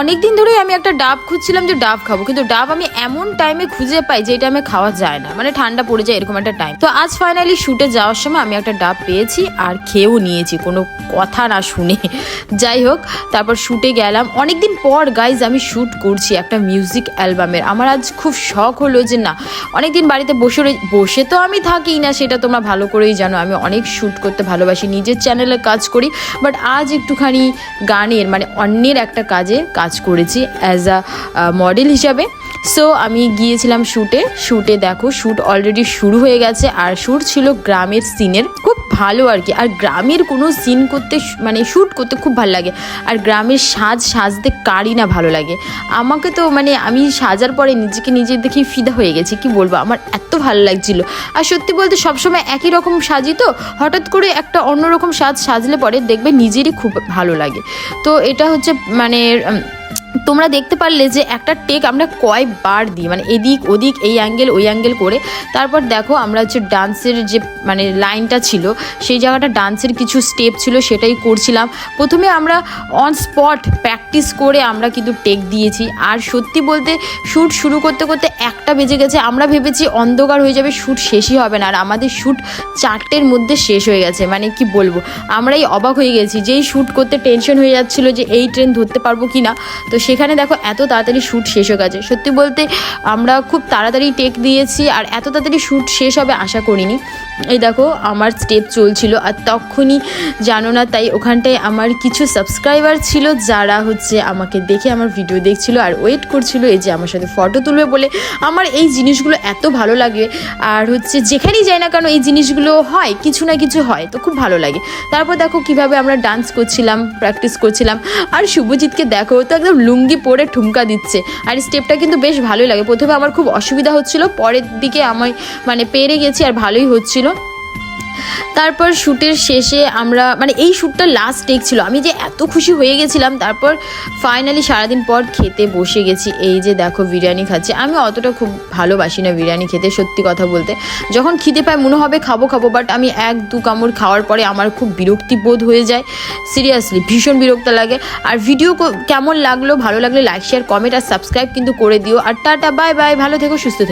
অনেক দিন ধরেই আমি একটা ডাব খুঁজছিলাম যে ডাব খাব, কিন্তু ডাব আমি এমন টাইমে খুঁজে পাই যে টাইমে খাওয়া যায় না। মানে ঠান্ডা পড়ে যায় এরকম একটা টাইম তো আজ ফাইনালি শুটে যাওয়ার সময় আমি একটা ডাব পেয়েছি আর খেয়েও নিয়েছি, কোনো কথা না শুনে। যাই হোক, তারপর শুটে গেলাম। অনেকদিন পর গাইজ আমি শ্যুট করছি একটা মিউজিক অ্যালবামের আমার আজ খুব শখ হলো যে না, অনেকদিন বাড়িতে বসে বসে তো আমি থাকি না, সেটা তোমরা ভালো করেই জানো। আমি অনেক শ্যুট করতে ভালোবাসি, নিজের চ্যানেলে কাজ করি। বাট আজ একটুখানি গানের মানে অন্যের একটা কাজে কাজ করেছি অ্যাজ আ মডেল হিসাবে। সো আমি গিয়েছিলাম শ্যুটে শ্যুটে দেখো শ্যুট অলরেডি শুরু হয়ে গেছে। আর শ্যুট ছিল গ্রামের সিনের খুব ভালো আর কি। আর গ্রামের কোনো সিন করতে মানে শ্যুট করতে খুব ভালো লাগে। আর গ্রামের সাজ সাজতে কারই না ভালো লাগে। আমাকে তো মানে আমি সাজার পরে নিজেকে নিজে দেখে ফিদা হয়ে গেছি। কি বলব? আমার এত ভালো লাগছিল। আর সত্যি বলতে সবসময় একই রকম সাজি তো। হঠাৎ করে একটা অন্যরকম সাজ সাজলে পরে দেখবে নিজেরই খুব ভালো লাগে। তো এটা হচ্ছে মানে তোমরা দেখতে পারলে যে একটা টেক আমরা কয়বার দিই মানে এদিক, ওদিক, এই অ্যাঙ্গেল ওই অ্যাঙ্গেল করে। তারপর দেখো আমরা হচ্ছে ডান্সের যে মানে লাইনটা ছিল, সেই জায়গাটা ডান্সের কিছু স্টেপ ছিল, সেটাই করছিলাম। প্রথমে আমরা অন স্পট প্র্যাকটিস করে আমরা কিন্তু টেক দিয়েছি। আর সত্যি বলতে শ্যুট শুরু করতে করতে একটা বেজে গেছে, আমরা ভেবেছি অন্ধকার হয়ে যাবে শ্যুট শেষই হবে না। আর আমাদের শ্যুট চারটের মধ্যে শেষ হয়ে গেছে মানে কি বলব? আমরাই অবাক হয়ে গেছি যেই শ্যুট করতে টেনশন হয়ে যাচ্ছিল যে এই ট্রেন ধরতে পারব কি না তো সেখানে দেখো এত তাড়াতাড়ি শ্যুট শেষ হয়ে গেছে। সত্যি বলতে আমরা খুব তাড়াতাড়ি টেক দিয়েছি আর এত তাড়াতাড়ি শ্যুট শেষ হবে আশা করিনি। এই দেখো আমার স্টেপ চলছিল আর তখনই জানো না তাই ওখানটায় আমার কিছু সাবস্ক্রাইবার ছিল যারা হচ্ছে আমাকে দেখে আমার ভিডিও দেখছিল আর ওয়েট করছিল এই যে আমার সাথে ফটো তুলবে বলে। আমার এই জিনিসগুলো এত ভালো লাগে আর হচ্ছে যেখানেই যাই না কেন এই জিনিসগুলো হয়, কিছু না কিছু হয়, তো খুব ভালো লাগে। তারপর দেখো কীভাবে আমরা ডান্স করছিলাম প্র্যাকটিস করছিলাম। আর শুভজিৎকে দেখো তো একদম লুঙ্গি পরে ঠুমকা দিচ্ছে। আর স্টেপটা কিন্তু বেশ ভালোই লাগে। প্রথমে আমার খুব অসুবিধা হচ্ছিল, পরের দিকে আমার মানে পেরে গেছি আর ভালোই হচ্ছিল। তারপর শ্যুটের শেষে আমরা মানে এই শ্যুটটা লাস্ট টেক ছিল। আমি যে এত খুশি হয়ে গেছিলাম, তারপর ফাইনালি সারাদিন পর খেতে বসে গেছি। এই যে দেখো বিরিয়ানি খাচ্ছি। আমি অতটা খুব ভালোবাসি না বিরিয়ানি খেতে, সত্যি কথা বলতে। যখন খিদে পায়, মনে হবে খাব খাব বাট আমি এক, দু কামড় খাওয়ার পরে আমার খুব বিরক্তি বোধ হয়ে যায়। সিরিয়াসলি ভীষণ বিরক্ত লাগে। আর ভিডিও কেমন লাগল, ভালো লাগলে লাইক শেয়ার কমেন্ট আর সাবস্ক্রাইব কিন্তু করে দিও। আর টাটা বাই বাই ভালো থেকো, সুস্থ থেকো।